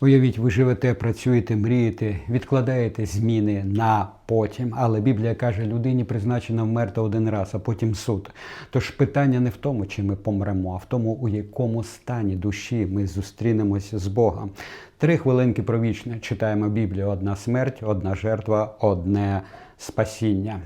Уявіть, ви живете, працюєте, мрієте, відкладаєте зміни на потім. Але Біблія каже, людині призначено вмерти один раз, а потім суд. Тож питання не в тому, чи ми помремо, а в тому, у якому стані душі ми зустрінемося з Богом. Три хвилинки про вічне. Читаємо Біблію: одна смерть, одна жертва, одне спасіння.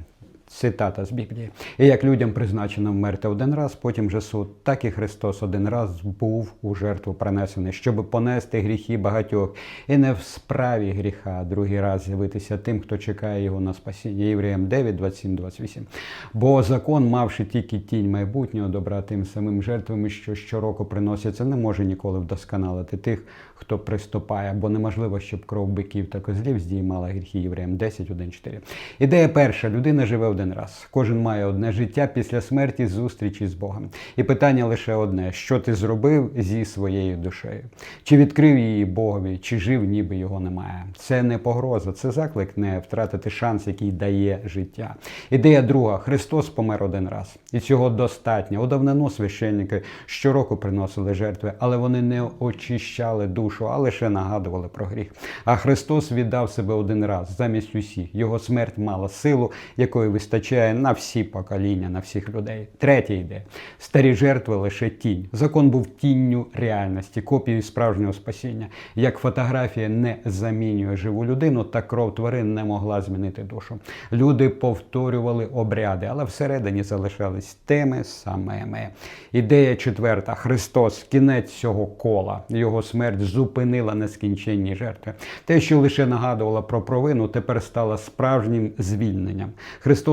Цитата з Біблії. І як людям призначено вмерти один раз, потім же суд, так і Христос один раз був у жертву принесений, щоб понести гріхи багатьох, і не в справі гріха, другий раз з'явитися тим, хто чекає його на спасіння. Євреям 9, 27, 28. Бо закон, мавши тільки тінь майбутнього добра тим самим жертвами, що щороку приносяться, не може ніколи вдосконалити тих, хто приступає, бо неможливо, щоб кров биків та козлів здіймала гріхи Євреям 10, 1, 4. Ідея перша: людина живе один раз. Кожен має одне життя після смерті зустрічі з Богом. І питання лише одне: що ти зробив зі своєю душею? Чи відкрив її Богові, чи жив, ніби його немає? Це не погроза, це заклик не втратити шанс, який дає життя. Ідея друга: Христос помер один раз, і цього достатньо. У священники щороку приносили жертви, але вони не очищали душу, а лише нагадували про гріх. А Христос віддав себе один раз замість усіх. Його смерть мала силу, якої вистачає на всі покоління, на всіх людей. Третя ідея: старі жертви лише тінь. Закон був тінню реальності, копією справжнього спасіння. Як фотографія не замінює живу людину, так кров тварин не могла змінити душу. Люди повторювали обряди, але всередині залишались тими самими. Ідея четверта: Христос, кінець цього кола. Його смерть зупинила нескінченні жертви. Те, що лише нагадувало про провину, тепер стало справжнім звільненням.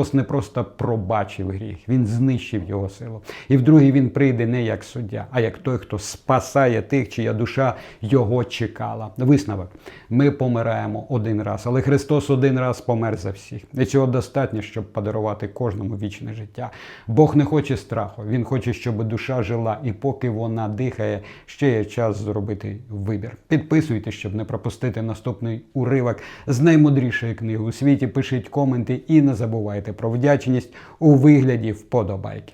Христос не просто пробачив гріх, він знищив його силу. І вдруге він прийде не як суддя, а як той, хто спасає тих, чия душа його чекала. Висновок: ми помираємо один раз, але Христос один раз помер за всіх. І цього достатньо, щоб подарувати кожному вічне життя. Бог не хоче страху, він хоче, щоб душа жила, і поки вона дихає, ще є час зробити вибір. Підписуйтесь, щоб не пропустити наступний уривок з наймудрішої книги у світі. Пишіть коменти і не забувайте про вдячність у вигляді вподобайки.